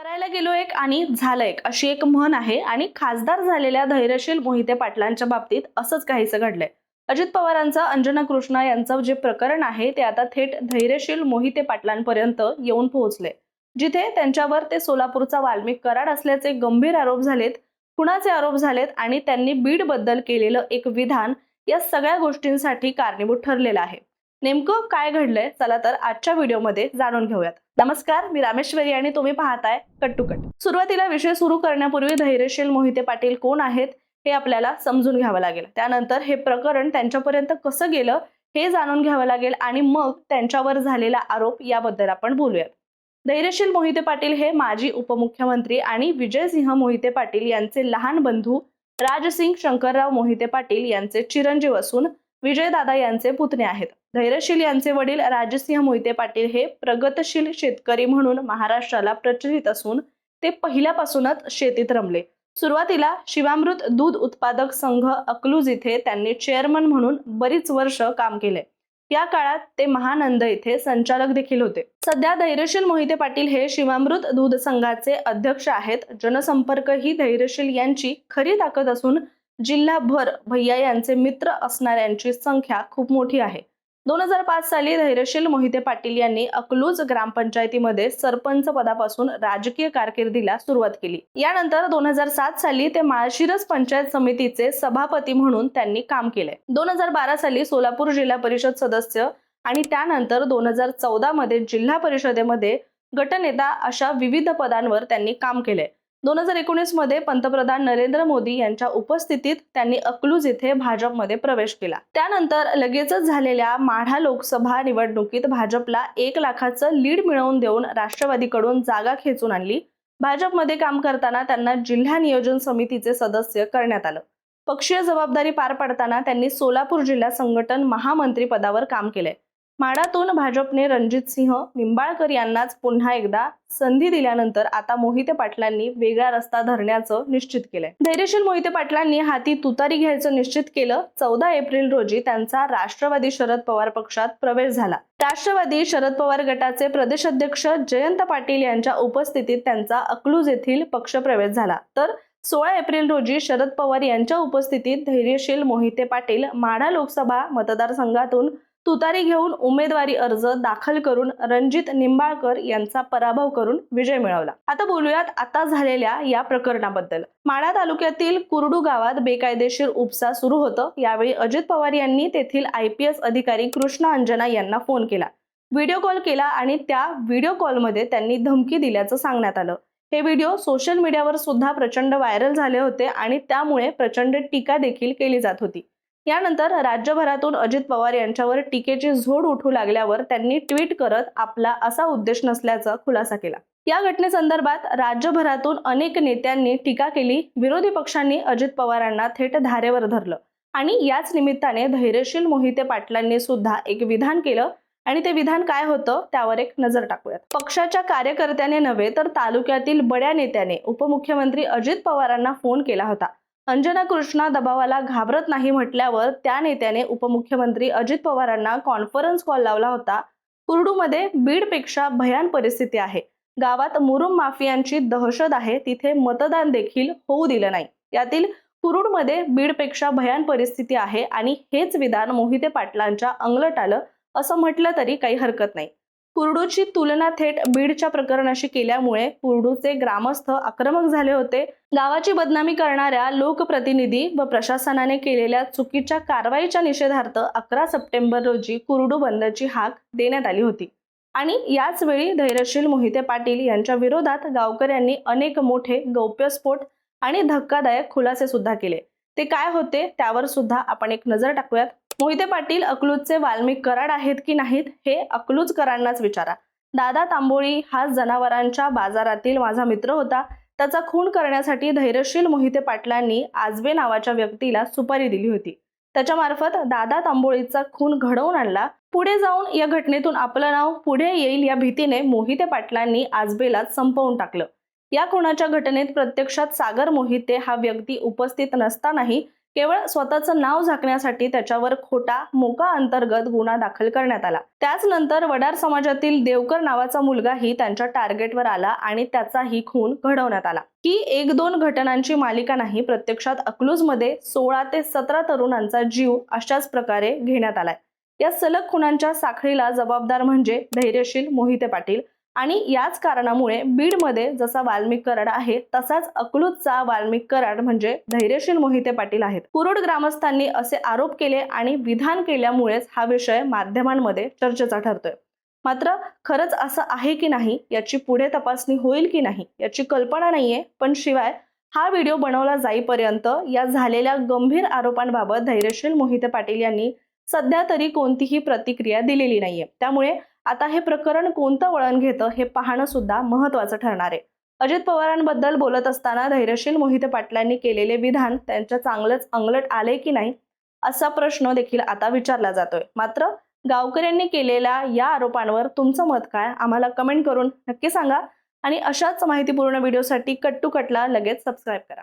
करायला गेलो एक आणि झालं एक. अशी एक म्हण आहे आणि खासदार झालेल्या धैर्यशील मोहिते पाटलांच्या बाबतीत असंच काहीसं घडलंय. अजित पवारांचं अंजना कृष्णा यांचं जे प्रकरण आहे ते आता थेट धैर्यशील मोहिते पाटलांपर्यंत येऊन पोहोचले जिथे त्यांच्यावर ते सोलापूरचा वाल्मिक कराड असल्याचे गंभीर आरोप झालेत खुणाचे आरोप झालेत आणि त्यांनी बीडबद्दल केलेलं एक विधान या सगळ्या गोष्टींसाठी कारणीभूत ठरलेलं आहे. नेमकं काय घडलंय? चला तर आजच्या व्हिडिओमध्ये जाणून घेऊयात. नमस्कार मी रामेश्वरी आणि तुम्ही पाहताय कट टू कट. सुरुवातीला विषय सुरू करण्यापूर्वी धैर्यशील मोहिते पाटील कोण आहेत हे आपल्याला समजून घ्यावं लागेल. त्यानंतर हे प्रकरण त्यांच्यापर्यंत कसं गेलं हे जाणून घ्यावं लागेल आणि मग त्यांच्यावर झालेला आरोप याबद्दल आपण बोलूयात. धैर्यशील मोहिते पाटील हे माजी उपमुख्यमंत्री आणि विजयसिंह मोहिते पाटील यांचे लहान बंधू राजसिंग शंकरराव मोहिते पाटील यांचे चिरंजीव असून विजयदादा यांचे पुतणे आहेत. धैर्यशील यांचे वडील राजसिंह मोहिते पाटील हे प्रगतशील शेतकरी म्हणून महाराष्ट्राला प्रचलित असून ते पहिल्यापासूनच शेतीत रमले. सुरुवातीला शिवामृत दूध उत्पादक संघ अकलूज इथे त्यांनी चेअरमन म्हणून बरीच वर्ष काम केले. या काळात ते महानंद येथे संचालक देखील होते. सध्या धैर्यशील मोहिते पाटील हे शिवामृत दूध संघाचे अध्यक्ष आहेत. जनसंपर्क ही धैर्यशील यांची खरी ताकद असून जिल्हाभर भैया यांचे मित्र असणाऱ्यांची संख्या खूप मोठी आहे. दोन हजार पाच साली धैर्यशील मोहिते पाटील यांनी अकलूज ग्रामपंचायतीमध्ये सरपंच पदापासून राजकीय कारकिर्दीला सुरुवात केली. यानंतर दोन हजार सात साली ते माळशिरस पंचायत समितीचे सभापती म्हणून त्यांनी काम केले दोन हजार बारा साली सोलापूर जिल्हा परिषद सदस्य आणि त्यानंतर दोन हजार चौदा मध्ये जिल्हा परिषदेमध्ये गटनेता अशा विविध पदांवर त्यांनी काम केले दोन हजार एकोणीसमध्ये पंतप्रधान नरेंद्र मोदी यांच्या उपस्थितीत त्यांनी अकलूज येथे भाजपमध्ये प्रवेश केला. त्यानंतर लगेचच झालेल्या माढा लोकसभा निवडणुकीत भाजपला एक लाखाचं लीड मिळवून देऊन राष्ट्रवादीकडून जागा खेचून आणली. भाजपमध्ये काम करताना त्यांना जिल्हा नियोजन समितीचे सदस्य करण्यात आलं. पक्षीय जबाबदारी पार पाडताना त्यांनी सोलापूर जिल्हा संघटन महामंत्री पदावर काम केले माडातून भाजपने रणजित सिंह निंबाळकर यांनाच पुन्हा एकदा संधी दिल्यानंतर आता मोहिते पाटलांनी वेगळा रस्ता धरण्याचं निश्चित केलंय. धैर्यशील मोहिते पाटलांनी हाती तुतारी घ्यायचं निश्चित केलं. चौदा एप्रिल रोजी त्यांचा राष्ट्रवादी शरद पवार पक्षात प्रवेश झाला. राष्ट्रवादी शरद पवार गटाचे प्रदेशाध्यक्ष जयंत पाटील यांच्या उपस्थितीत त्यांचा अकलूज येथील पक्षप्रवेश झाला. तर सोळा एप्रिल रोजी शरद पवार यांच्या उपस्थितीत धैर्यशील मोहिते पाटील माढा लोकसभा मतदारसंघातून तुतारी घेऊन उमेदवारी अर्ज दाखल करून रणजित निंबाळकर यांचा पराभव करून विजय मिळवला. आता बोलूयात आता झालेल्या या प्रकरणाबद्दल. माढा तालुक्यातील कुरडू गावात बेकायदेशीर उपसा सुरू होतं. यावेळी अजित पवार यांनी तेथील आय पी एस अधिकारी कृष्ण अंजना यांना फोन केला. व्हिडिओ कॉल केला आणि त्या व्हिडिओ कॉलमध्ये त्यांनी धमकी दिल्याचं सांगण्यात आलं. हे व्हिडिओ सोशल मीडियावर सुद्धा प्रचंड व्हायरल झाले होते आणि त्यामुळे प्रचंड टीका देखील केली जात होती. यानंतर राज्यभरातून अजित पवार यांच्यावर टीकेची झोड उठू लागल्यावर त्यांनी ट्विट करत आपला असा उद्देश नसल्याचा खुलासा केला. या घटनेसंदर्भात राज्यभरातून अनेक नेत्यांनी टीका केली. विरोधी पक्षांनी अजित पवारांना थेट धारेवर धरलं आणि याच निमित्ताने धैर्यशील मोहिते पाटलांनी सुद्धा एक विधान केलं आणि ते विधान काय होतं त्यावर एक नजर टाकूयात. पक्षाच्या कार्यकर्त्याने नव्हे तर तालुक्यातील बड्या नेत्याने उपमुख्यमंत्री अजित पवारांना फोन केला होता. अंजना कृष्णा दबावाला घाबरत नाही म्हटल्यावर त्या नेत्याने उपमुख्यमंत्री अजित पवारांना कॉन्फरन्स कॉल लावला होता. कुर्डूमध्ये बीडपेक्षा भयान परिस्थिती आहे. गावात मुरुम माफियांची दहशत आहे. तिथे मतदान देखील होऊ दिलं नाही. यातील कुरुडमध्ये बीडपेक्षा भयान परिस्थिती आहे आणि हेच विधान मोहिते पाटलांच्या अंगलट आलं असं म्हटलं तरी काही हरकत नाही. कुर्डूची तुलना थेट बीडच्या प्रकरणाशी केल्यामुळे कुर्डूचे ग्रामस्थ आक्रमक झाले होते. गावाची बदनामी करणाऱ्या लोकप्रतिनिधी व प्रशासनाने केलेल्या चुकीच्या कारवाईच्या निषेधार्थ अकरा सप्टेंबर रोजी कुर्डू बंदची हाक देण्यात आली होती. आणि याच वेळी धैर्यशील मोहिते पाटील यांच्या विरोधात गावकऱ्यांनी अनेक मोठे गौप्यस्फोट आणि धक्कादायक खुलासे सुद्धा केले. ते काय होते त्यावर सुद्धा आपण एक नजर टाकूयात. मोहिते पाटील अकलूजचे वाल्मिक कराड आहेत की नाहीत हे अकलूजकरांनाच विचारा. दादा तांबोळी हा जनावरांच्या बाजारातील माझा मित्र होता. त्याचा खून करण्यासाठी धैर्यशील मोहिते पाटलांनी आजबे नावाच्या व्यक्तीला सुपारी दिली होती. त्याच्यामार्फत दादा तांबोळीचा खून घडवून आणला. पुढे जाऊन या घटनेतून आपलं नाव पुढे येईल या भीतीने मोहिते पाटलांनी आजबेला संपवून टाकलं. या खुनाच्या घटनेत प्रत्यक्षात सागर मोहिते हा व्यक्ती उपस्थित नसतानाही केवळ स्वतःचं नाव झाकण्यासाठी त्याच्यावर खोटा मोका अंतर्गत गुन्हा दाखल करण्यात आला. त्याच नंतर वडार समाजातील देवकर नावाचा मुलगाही त्यांच्या टार्गेटवर आला आणि त्याचाही खून घडवण्यात आला. ही एक दोन घटनांची मालिका नाही प्रत्यक्षात अकलूजमध्ये सोळा ते सतरा तरुणांचा जीव अशाच प्रकारे घेण्यात आलाय. या सलग खुनांच्या साखळीला जबाबदार म्हणजे धैर्यशील मोहिते पाटील. आणि याच कारणामुळे बीडमध्ये जसा वाल्मिक कराड आहे तसाच अकलूजचा वाल्मिक कराड म्हणजे धैर्यशील मोहिते पाटील आहेत. कुरुड ग्रामस्थांनी असे आरोप केले आणि विधान केल्यामुळेच हा विषय माध्यमांमध्ये चर्चेचा ठरतोय. मात्र खरंच असं आहे की नाही याची पुढे तपासणी होईल की नाही याची कल्पना नाहीये. पण शिवाय हा व्हिडिओ बनवला जाईपर्यंत या झालेल्या गंभीर आरोपांबाबत धैर्यशील मोहिते पाटील यांनी सध्या तरी कोणतीही प्रतिक्रिया दिलेली नाहीये. त्यामुळे आता हे प्रकरण कोणतं वळण घेतं हे पाहणं सुद्धा महत्वाचं ठरणार आहे. अजित पवारांबद्दल बोलत असताना धैर्यशील मोहिते पाटलांनी केलेले विधान त्यांच्या चांगलंच अंगलट आले की नाही असा प्रश्न देखील आता विचारला जातोय. मात्र गावकऱ्यांनी केलेल्या या आरोपांवर तुमचं मत काय? आम्हाला कमेंट करून नक्की सांगा आणि अशाच माहितीपूर्ण व्हिडिओसाठी कट टू कटला लगेच सबस्क्राईब करा.